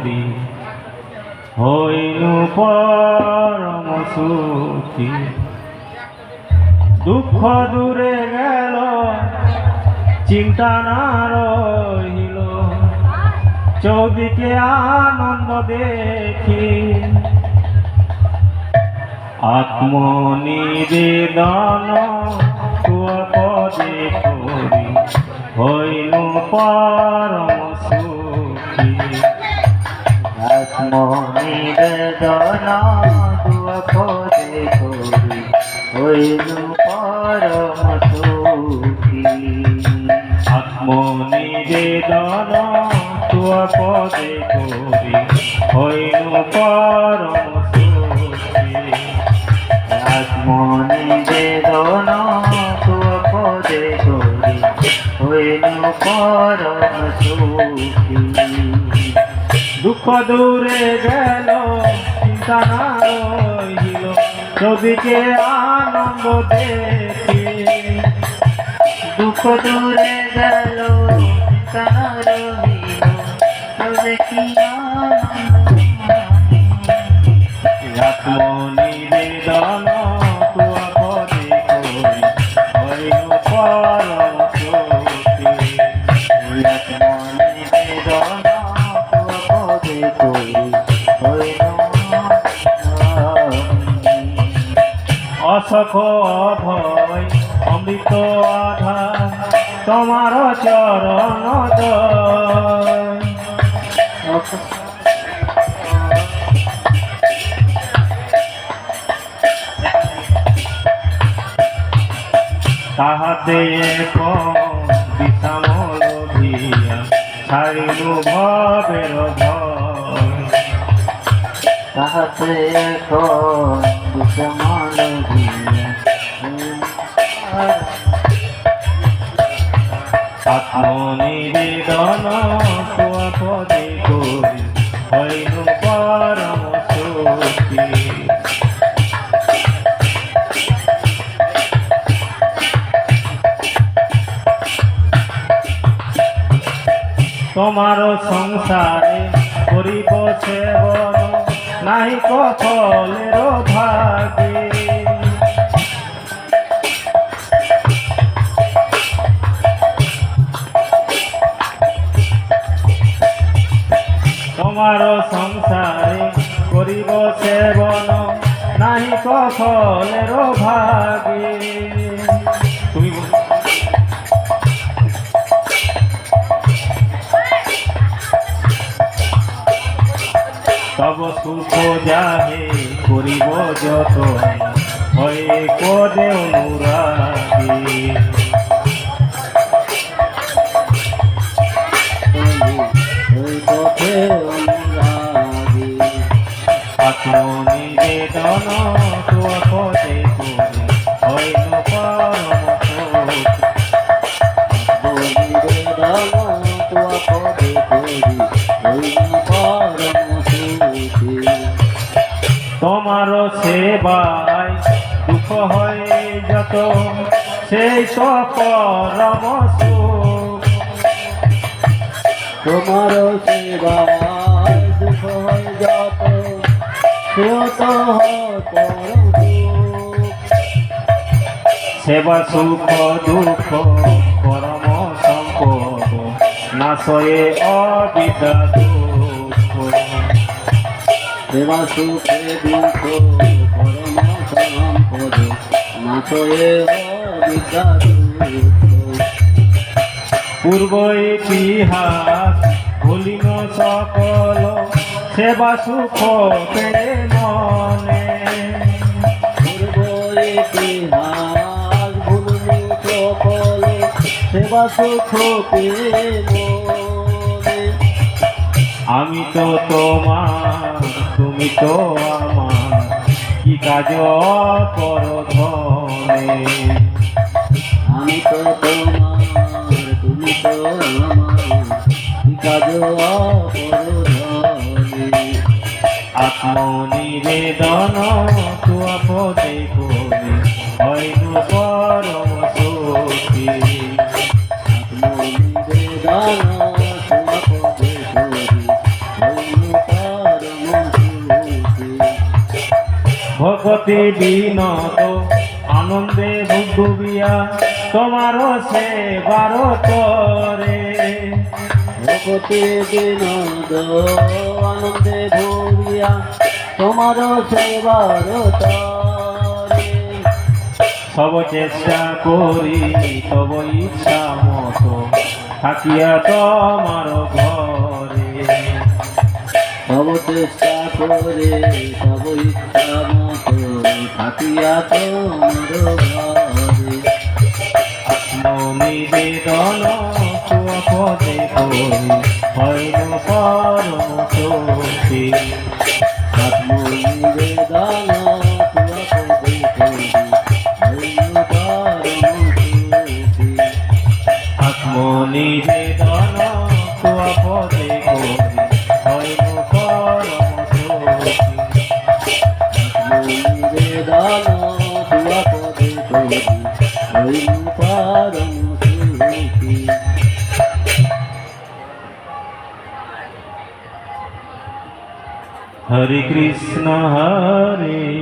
করি। হইল পরম সুখী দুঃখ দূরে গেল চিন্তা না রহিল। চৌদিকে আনন্দ দেখি। আত্মনিবেদন হইল পরম সুখী আত্মনিবেদন পদে করি। হইল পরম সুখী আত্মনিবেদন পদে করি হইল পরম সুখী দুঃখ দূরে গেল, চিন্তা না চৌদিকে আনন্দ দেখি। দুঃখ দূরে গেল আত্মনিবেদন পদে করি অসখ অভয় অমৃত আধা তোমার চরণ তাহাতে এক বিষামল ছাড়িলু ভবের ভয়। দিয়া আত্মনিবেদন পদে করি হইল পরম তোমার সংসারে করিব সেবন। নাই কফলের ভাগে। তোমার সংসারে করিব সেবন নাই কফলের ভাগে। তব সুখ যাহে করিব যত হয়ে কদে অনুরাগে। ওই পথে অনুরাগী। আত্মনিবেদন তোয়া তোমার সেবায় দুঃখ হয়ে যত, সেই তো পরম সুখ। তোমার সেবায় দুঃখ হয়ে যত শ্রোত সেবা সুখ, দুঃখ, পরম সম্পদ নাশয়ে অবিদ্যা দুঃখ। সেবা সুখে দুঃখ পরম সম্পদ নাচয়ে অবিদ্যা দুঃখ পূর্ব ইতিহাস ভুলিন সকল, সেবা সুখ মনে। পূর্ব ইতিহাস ভুলু সকলে, সেবা সুখ মনে। আমি তো তোমার তুমি তো আমার। কি কাজ কর ধনে? আমি তো তোমার তুমি তো আমার। কি কাজ অপরধনে আত্মনিবেদন তুয়া পদে করি হইল পরম ভকতি বিনত আনন্দে ভুগুবিয়া তোমারও সেবার তরে ভগতে বিনোদ আনন্দে ভরিয়া তোমার সেবার তরে সব চেষ্টা করি তব ইচ্ছা মতো থাকিয়া তোমার ঘরে। সব চেষ্টা করে সব ইচ্ছা থাকিয়া তোমার ঘরে আত্মনিবেদন পদে করি হইল পরম শক্তি আত্মনিবেদন পদে করি হইল পরম সুখী হরে কৃষ্ণ হরে